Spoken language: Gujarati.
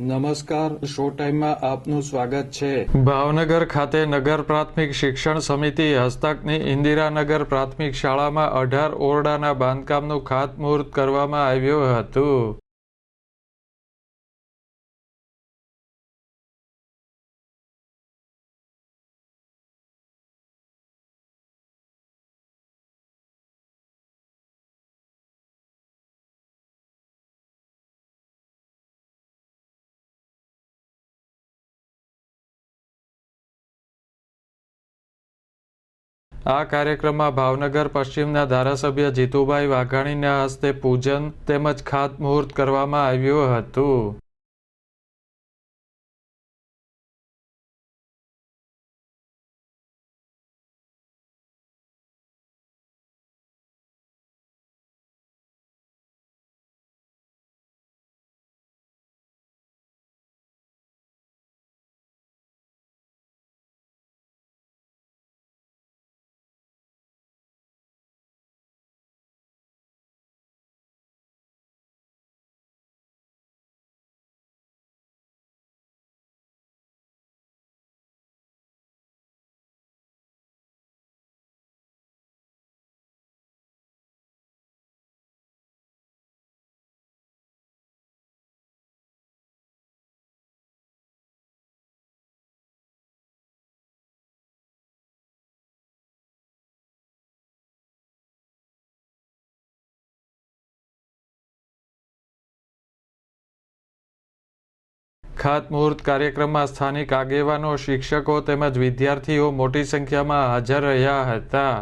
નમસ્કાર શો ટાઈમમાં આપનું સ્વાગત છે. ભાવનગર ખાતે નગર પ્રાથમિક શિક્ષણ સમિતિ હસ્તકની ઇન્દિરાનગર પ્રાથમિક શાળામાં અઢાર ઓરડાના બાંધકામનું ખાતમુહૂર્ત કરવામાં આવ્યું હતું. આ કાર્યક્રમમાં ભાવનગર પશ્ચિમના ધારાસભ્ય જીતુભાઈ વાઘાણીના હસ્તે પૂજન તેમજ ખાતમુહૂર્ત કરવામાં આવ્યું હતું. ખાતમુહૂર્ત કાર્યક્રમમાં સ્થાનિક આગેવાનો શિક્ષકો તેમજ વિદ્યાર્થીઓ મોટી સંખ્યામાં હાજર રહ્યા હતા.